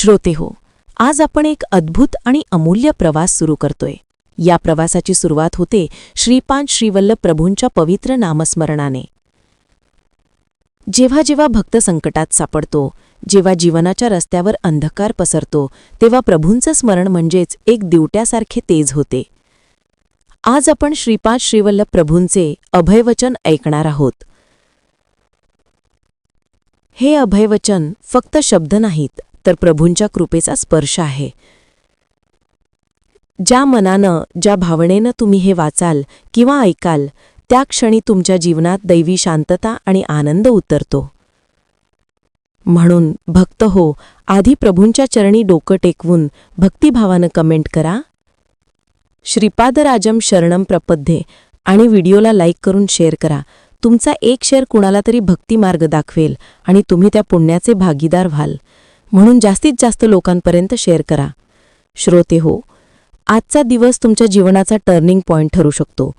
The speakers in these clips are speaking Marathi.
श्रोते हो आज आपण एक अद्भुत आणि अमूल्य प्रवास सुरू करतोय. या प्रवासाची सुरुवात होते श्रीपाद श्रीवल्लभ प्रभूंच्या पवित्र नामस्मरणाने. जेव्हा जेव्हा भक्त संकटात सापडतो जेव्हा जीवनाच्या रस्त्यावर अंधकार पसरतो तेव्हा प्रभूंचं स्मरण म्हणजेच एक दिवट्यासारखे तेज होते. आज आपण श्रीपाद श्रीवल्लभ प्रभूंचे अभयवचन ऐकणार आहोत. हे अभयवचन फक्त शब्द नाहीत तर प्रभूंच्या कृपेचा स्पर्श आहे. ज्या मनानं ज्या भावनेनं तुम्ही हे वाचाल किंवा ऐकाल त्या क्षणी तुमच्या जीवनात दैवी शांतता आणि आनंद उतरतो. म्हणून भक्त हो आधी प्रभूंच्या चरणी डोकं टेकवून भक्तिभावानं कमेंट करा. श्रीपादराजम शरणम प्रपद्ये आणि व्हिडिओला लाईक करून शेअर करा. तुमचा एक शेअर कुणाला तरी भक्तिमार्ग दाखवेल आणि तुम्ही त्या पुण्याचे भागीदार व्हाल. म्हणून जास्तीत जास्त लोकांपर्यंत शेअर करा. श्रोते हो आजचा दिवस तुमच्या जीवनाचा टर्निंग पॉइंट ठरू शकतो.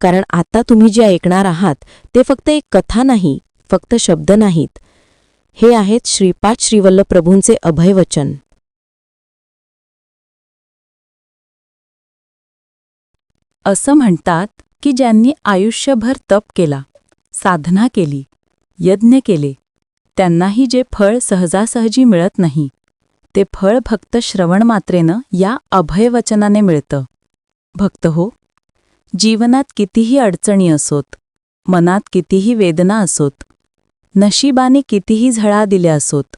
कारण आता तुम्ही जे ऐकणार आहात ते फक्त एक कथा नाही फक्त शब्द नाहीत. हे आहेत श्रीपाद श्रीवल्लभ प्रभूंचे अभयवचन असं म्हणतात की ज्यांनी आयुष्यभर तप केला साधना केली यज्ञ केले त्यांनाही जे फळ सहजासहजी मिळत नाही ते फळ फक्त श्रवणमात्रेनं या अभयवचनाने मिळतं. भक्त हो जीवनात कितीही अडचणी असोत मनात कितीही वेदना असोत नशिबाने कितीही झळा दिल्या असोत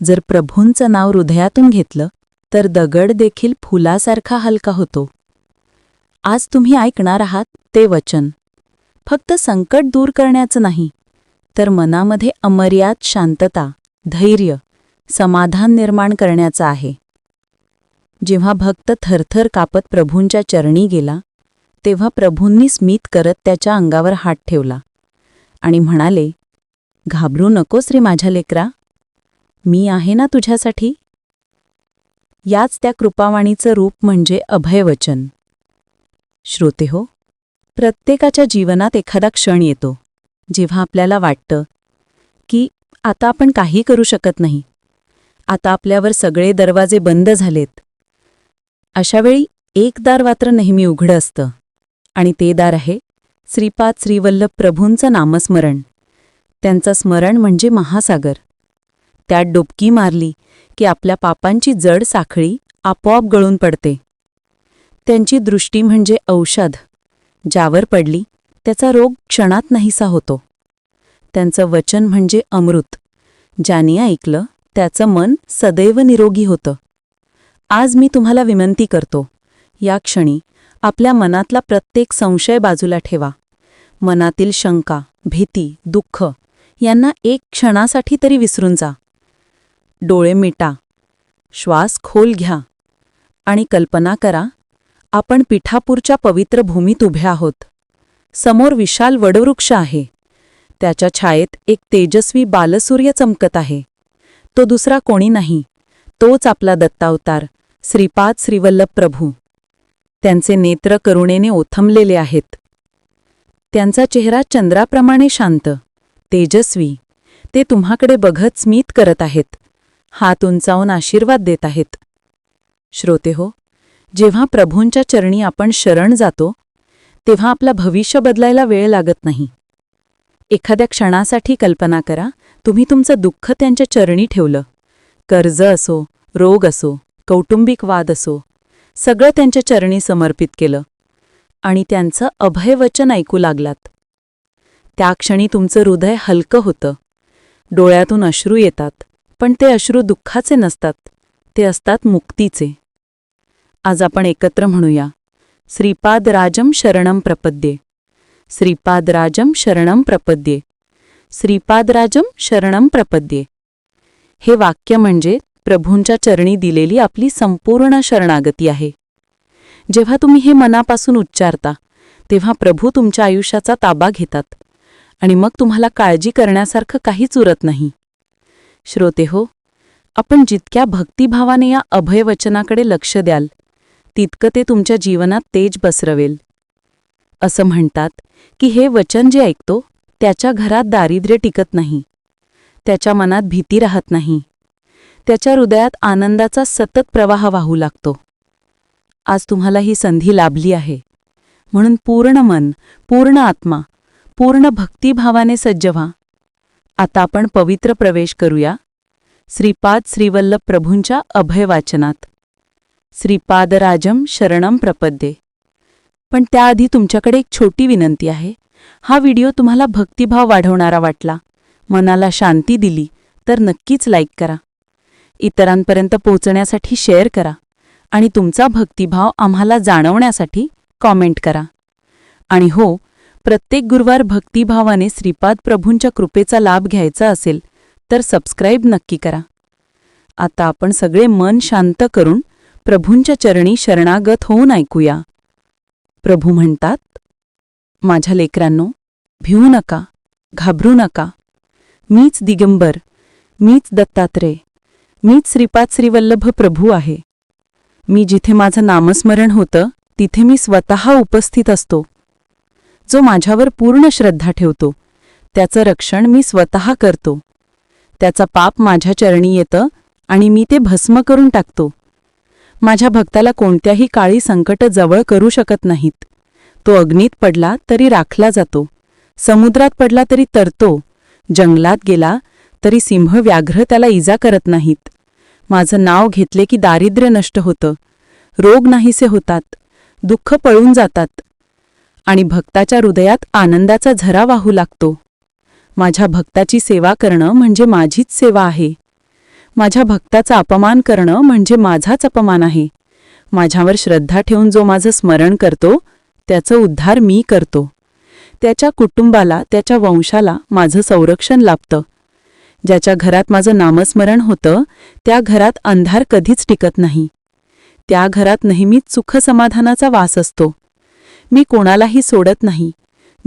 जर प्रभूंचं नाव हृदयातून घेतलं तर दगड देखील फुलासारखा हलका होतो. आज तुम्ही ऐकणार आहात ते वचन. फक्त संकट दूर करण्याचं नाही तर मनामध्ये अमर्याद शांतता धैर्य समाधान निर्माण करण्याचा आहे. जेव्हा भक्त थरथर कापत प्रभूंच्या चरणी गेला तेव्हा प्रभूंनी स्मित करत त्याच्या अंगावर हात ठेवला आणि म्हणाले घाबरू नकोस रे माझ्या लेकरा. मी आहे ना तुझ्यासाठी? याच त्या कृपावाणीचं रूप म्हणजे अभयवचन. श्रोते हो प्रत्येकाच्या जीवनात एखादा क्षण येतो. जेव्हा आपल्याला वाटतं की आता आपण काही करू शकत नाही आता आपल्यावर सगळे दरवाजे बंद झालेत अशावेळी एक दार मात्र नेहमी उघडं असतं. आणि ते दार आहे श्रीपाद श्रीवल्लभ प्रभूंचं नामस्मरण. त्यांचं स्मरण म्हणजे महासागर. त्यात डुबकी मारली की आपल्या पापांची जड साखळी आपोआप गळून पडते. त्यांची दृष्टी म्हणजे औषध ज्यावर पडली त्याचा रोग क्षणात नाहीसा होतो. त्यांचं वचन म्हणजे अमृत. ज्याने ऐकलं त्याचं मन सदैव निरोगी होतं. आज मी तुम्हाला विनंती करतो या क्षणी आपल्या मनातला प्रत्येक संशय बाजूला ठेवा. मनातील शंका भीती दुःख यांना एक क्षणासाठी तरी विसरून जा. डोळे मिटा श्वास खोल घ्या आणि कल्पना करा आपण पिठापूरच्या पवित्र भूमीत उभे आहोत. समोर विशाल वडवृक्ष आहे. त्याच्या छायेत एक तेजस्वी बालसूर्य चमकत आहे. तो दुसरा कोणी नाही. तोच आपला दत्तावतार श्रीपाद श्रीवल्लभ प्रभू. त्यांचे नेत्र करुणेने ओथंबलेले आहेत. त्यांचा चेहरा चंद्राप्रमाणे शांत तेजस्वी. ते तुम्हाकडे बघत स्मित करत आहेत. हात उंचावून आशीर्वाद देत आहेत. श्रोते हो जेव्हा प्रभूंच्या चरणी आपण शरण जातो तेव्हा आपला भविष्य बदलायला वेळ लागत नाही. एखाद्या क्षणासाठी कल्पना करा तुम्ही तुमचं दुःख त्यांच्या चरणी ठेवलं. कर्ज असो रोग असो कौटुंबिक वाद असो सगळं त्यांच्या चरणी समर्पित केलं. आणि त्यांचं अभयवचन ऐकू लागलात. त्या क्षणी तुमचं हृदय हलकं होतं. डोळ्यातून अश्रू येतात पण ते अश्रू दुःखाचे नसतात ते असतात मुक्तीचे. आज आपण एकत्र म्हणूया. श्रीपाद राजम शरणम प्रपद्ये। श्रीपादराजम शरणम प्रपद्ये। श्रीपादराजम शरणम प्रपद्ये। हे वाक्य म्हणजे प्रभूंच्या चरणी दिलेली आपली संपूर्ण शरणागती आहे। जेव्हा तुम्ही हे मनापासून उच्चारता तेव्हा प्रभू तुमच्या आयुष्याचा ताबा घेतात आणि मग तुम्हाला काळजी करण्यासारखं काहीच उरत नाही। श्रोते हो आपण जितक्या भक्तिभावाने या अभयवचनाकडे लक्ष द्याल तितकं ते तुमच्या जीवनात तेज बसरवेल असं म्हणतात की हे वचन जे ऐकतो त्याच्या घरात दारिद्र्य टिकत नाही. त्याच्या मनात भीती राहत नाही. त्याच्या हृदयात आनंदाचा सतत प्रवाह वाहू लागतो. आज तुम्हाला ही संधी लाभली आहे. म्हणून पूर्ण मन पूर्ण आत्मा पूर्ण भक्तिभावाने सज्ज व्हा. आता आपण पवित्र प्रवेश करूया. श्रीपाद श्रीवल्लभ प्रभूंच्या अभयवाचनात. श्रीपादराजम शरणम प्रपद्ये. पण त्याआधी तुमच्याकडे एक छोटी विनंती आहे. हा व्हिडिओ तुम्हाला भक्तिभाव वाढवणारा वाटला मनाला शांती दिली तर नक्कीच लाईक करा. इतरांपर्यंत पोहोचण्यासाठी शेअर करा आणि तुमचा भक्तिभाव आम्हाला जाणवण्यासाठी कॉमेंट करा. आणि हो प्रत्येक गुरुवार भक्तिभावाने श्रीपाद प्रभूंच्या कृपेचा लाभ घ्यायचा असेल तर सबस्क्राईब नक्की करा. आता आपण सगळे मन शांत करून प्रभूंच्या चरणी शरणागत होऊन ऐकूया. प्रभू म्हणतात माझ्या लेकरांनो भिवू नका घाबरू नका. मीच दिगंबर मीच दत्तात्रय मीच श्रीपाद श्रीवल्लभ प्रभू आहे. मी जिथे माझं नामस्मरण होतं तिथे मी स्वतः उपस्थित असतो. जो माझ्यावर पूर्ण श्रद्धा ठेवतो त्याचं रक्षण मी स्वतः करतो. त्याचा पाप माझ्या चरणी येतं आणि मी ते भस्म करून टाकतो. माझ्या भक्ताला कोणत्याही काळी संकट जवळ करू शकत नाहीत. तो अग्नीत पडला तरी राखला जातो. समुद्रात पडला तरी तरतो. जंगलात गेला तरी सिंह व्याघ्र त्याला इजा करत नाहीत. माझं नाव घेतले की दारिद्र्य नष्ट होतं. रोग नाहीसे होतात. दुःख पळून जातात. आणि भक्ताच्या हृदयात आनंदाचा झरा वाहू लागतो. माझ्या भक्ताची सेवा करणं म्हणजे माझीच सेवा आहे. माझ्या भक्ताचा अपमान करणं म्हणजे माझाच अपमान आहे. माझ्यावर श्रद्धा ठेवून जो माझं स्मरण करतो त्याचं उद्धार मी करतो. त्याच्या कुटुंबाला त्याच्या वंशाला माझं संरक्षण लाभतं. ज्याच्या घरात माझं नामस्मरण होतं त्या घरात अंधार कधीच टिकत नाही. त्या घरात नेहमीच सुखसमाधानाचा वास असतो. मी कोणालाही सोडत नाही.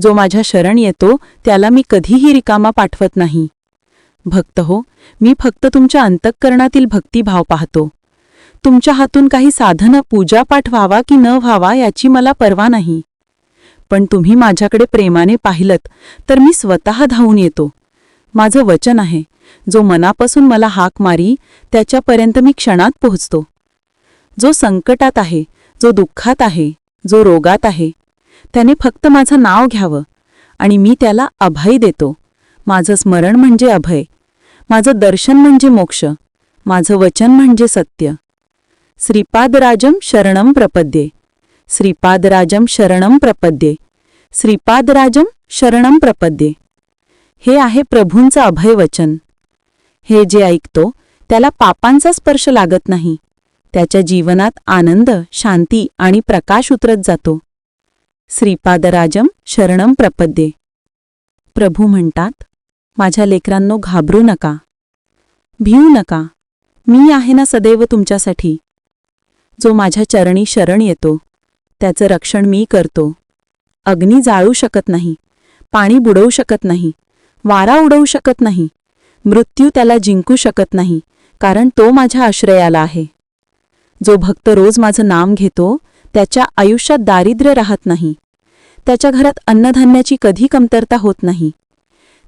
जो माझ्या शरण येतो त्याला मी कधीही रिकामा पाठवत नाही. भक्त हो मी फक्त तुमच्या अंतःकरणातील भक्तिभाव पाहतो. तुमच्या हातून काही साधनं पूजापाठ व्हावा की न व्हावा याची मला पर्वा नाही. पण तुम्ही माझ्याकडे प्रेमाने पाहिलत तर मी स्वतः धावून येतो. माझं वचन आहे जो मनापासून मला हाक मारी त्याच्यापर्यंत मी क्षणात पोहोचतो. जो संकटात आहे जो दुःखात आहे जो रोगात आहे त्याने फक्त माझं नाव घ्यावं आणि मी त्याला अभय देतो. माझं स्मरण म्हणजे अभय. माझं दर्शन म्हणजे मोक्ष माझं वचन म्हणजे सत्य. श्रीपादराजम शरणम प्रपद्ये श्रीपादराजम शरणम प्रपद्ये श्रीपादराजम शरणम प्रपद्ये. हे आहे प्रभूंचं अभय वचन. हे जे ऐकतो त्याला पापांचा स्पर्श लागत नाही. त्याच्या जीवनात आनंद शांती आणि प्रकाश उतरत जातो. श्रीपादराजम शरणम प्रपद्ये. प्रभू म्हणतात माझ्या लेकरांनो घाबरू नका. भिऊ नका. मी आहे ना सदैव तुमच्यासाठी. जो माझ्या चरणी शरण येतो त्याचं रक्षण मी करतो. अग्नी जाळू शकत नाही पाणी बुडवू शकत नाही वारा उडवू शकत नाही मृत्यू त्याला जिंकू शकत नाही कारण तो माझ्या आश्रयाला आहे. जो भक्त रोज माझं नाम घेतो त्याच्या आयुष्यात दारिद्र्य राहत नाही. त्याच्या घरात अन्नधान्याची कधी कमतरता होत नाही.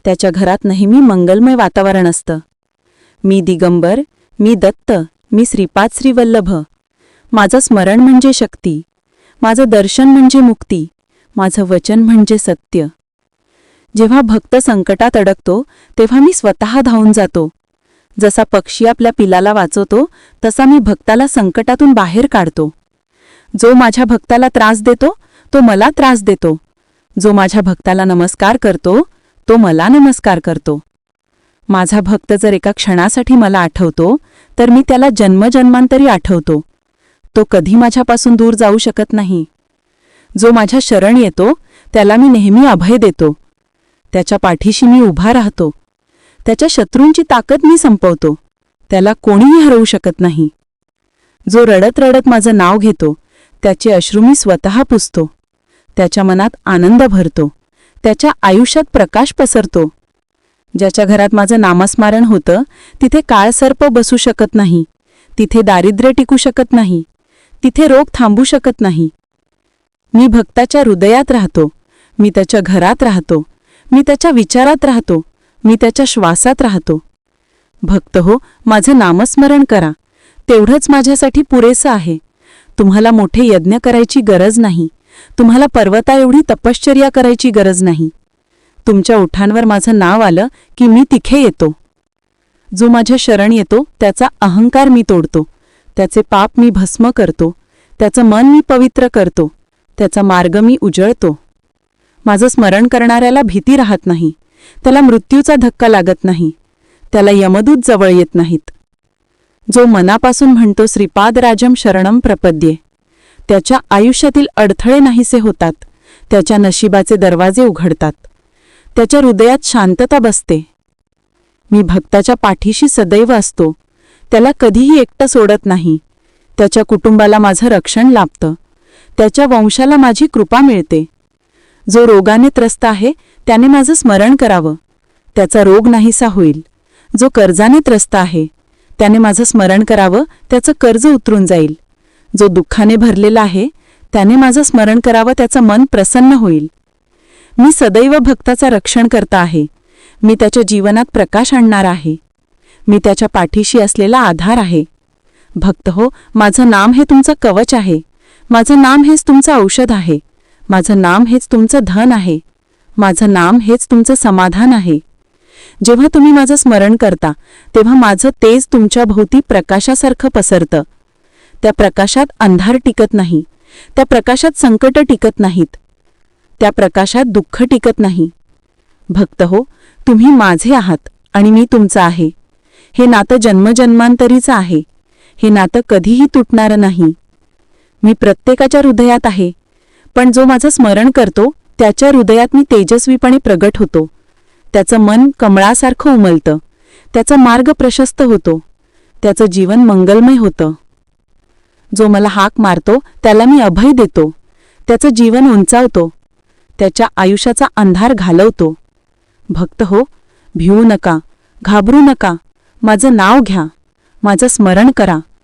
त्याच्या घरात नेहमी मंगलमय वातावरण असतं. मी दिगंबर मी दत्त मी श्रीपाद श्रीवल्लभ. माझं स्मरण म्हणजे शक्ती. माझं दर्शन म्हणजे मुक्ती. माझं वचन म्हणजे सत्य. जेव्हा भक्त संकटात अडकतो तेव्हा मी स्वतः धावून जातो. जसा पक्षी आपल्या पिलाला वाचवतो तसा मी भक्ताला संकटातून बाहेर काढतो. जो माझ्या भक्ताला त्रास देतो तो मला त्रास देतो. जो माझ्या भक्ताला नमस्कार करतो तो मला नमस्कार करतो. माझा भक्त जर एका क्षणासाठी मला आठवतो तर मी त्याला जन्मजन्मांतरी आठवतो. तो कधी माझ्यापासून दूर जाऊ शकत नाही. जो माझ्या शरण येतो त्याला मी नेहमी अभय देतो. त्याच्या पाठीशी मी उभा राहतो. त्याच्या शत्रूंची ताकद मी संपवतो. त्याला कोणीही हरवू शकत नाही. जो रडत रडत माझं नाव घेतो त्याचे अश्रू मी स्वतः पुसतो. त्याच्या मनात आनंद भरतो. त्याच्या आयुष्यात प्रकाश पसरतो. ज्याच्या घरात माझं नामस्मारण होतं तिथे काळसर्प बसू शकत नाही. तिथे दारिद्र्य टिकू शकत नाही. तिथे रोग थांबू शकत नाही. मी भक्ताच्या हृदयात राहतो. मी त्याच्या घरात राहतो. मी त्याच्या विचारात राहतो. मी त्याच्या श्वासात राहतो. भक्त हो माझं नामस्मरण करा. तेवढंच माझ्यासाठी पुरेसं आहे. तुम्हाला मोठे यज्ञ करायची गरज नाही. तुम्हाला पर्वता एवढी तपश्चर्या करायची गरज नाही. तुमच्या ओठांवर माझं नाव आलं की मी तिथे येतो. जो माझ्या शरण येतो त्याचा अहंकार मी तोडतो. त्याचे पाप मी भस्म करतो. त्याचं मन मी पवित्र करतो. त्याचा मार्ग मी उजळतो. माझं स्मरण करणाऱ्याला भीती राहत नाही. त्याला मृत्यूचा धक्का लागत नाही. त्याला यमदूत जवळ येत नाहीत. जो मनापासून म्हणतो श्रीपाद राजम शरणम प्रपद्ये. त्याच्या आयुष्यातील अडथळे नाहीसे होतात. त्याच्या नशिबाचे दरवाजे उघडतात. त्याच्या हृदयात शांतता बसते. मी भक्ताच्या पाठीशी सदैव असतो. त्याला कधीही एकटं सोडत नाही. त्याच्या कुटुंबाला माझं रक्षण लाभतं. त्याच्या वंशाला माझी कृपा मिळते. जो रोगाने त्रस्त आहे त्याने माझं स्मरण करावं. त्याचा रोग नाहीसा होईल. जो कर्जाने त्रस्त आहे त्याने माझं स्मरण करावं. त्याचं कर्ज उतरून जाईल. जो दुःखाने भरलेला आहे त्याने माझं स्मरण करावं त्याचं मन प्रसन्न होईल. मी सदैव भक्ताचा रक्षण करता आहे. मी त्याच्या जीवनात प्रकाश आणणार आहे. मी त्याच्या पाठीशी असलेला आधार आहे. भक्त हो माझं नाम हे तुमचं कवच आहे. माझं नाम हेच तुमचं औषध आहे. माझं नाम हेच तुमचं धन आहे. माझं नाम हेच तुमचं समाधान आहे. जेव्हा तुम्ही माझं स्मरण करता तेव्हा माझं तेज तुमच्या भोवती प्रकाशासारखं पसरतं. त्या प्रकाशात अंधार टिकत नाही त्या प्रकाशात संकट टिकत नाहीत त्या प्रकाशात दुःख टिकत नाही. भक्त हो तुम्ही माझे आहात आणि मी तुमचं आहे. हे नातं जन्मजन्मांतरीचं आहे. हे नातं कधीही तुटणारं नाही. मी प्रत्येकाच्या हृदयात आहे पण जो माझं स्मरण करतो त्याच्या हृदयात मी तेजस्वीपणे प्रगट होतो. त्याचं मन कमळासारखं उमलतं त्याचा मार्ग प्रशस्त होतो त्याचं जीवन मंगलमय होतं. जो मला हाक मारतो त्याला मी अभय देतो. त्याचं जीवन उंचावतो. त्याच्या आयुष्याचा अंधार घालवतो. भक्त हो भिवू नका घाबरू नका. माझं नाव घ्या. माझं स्मरण करा.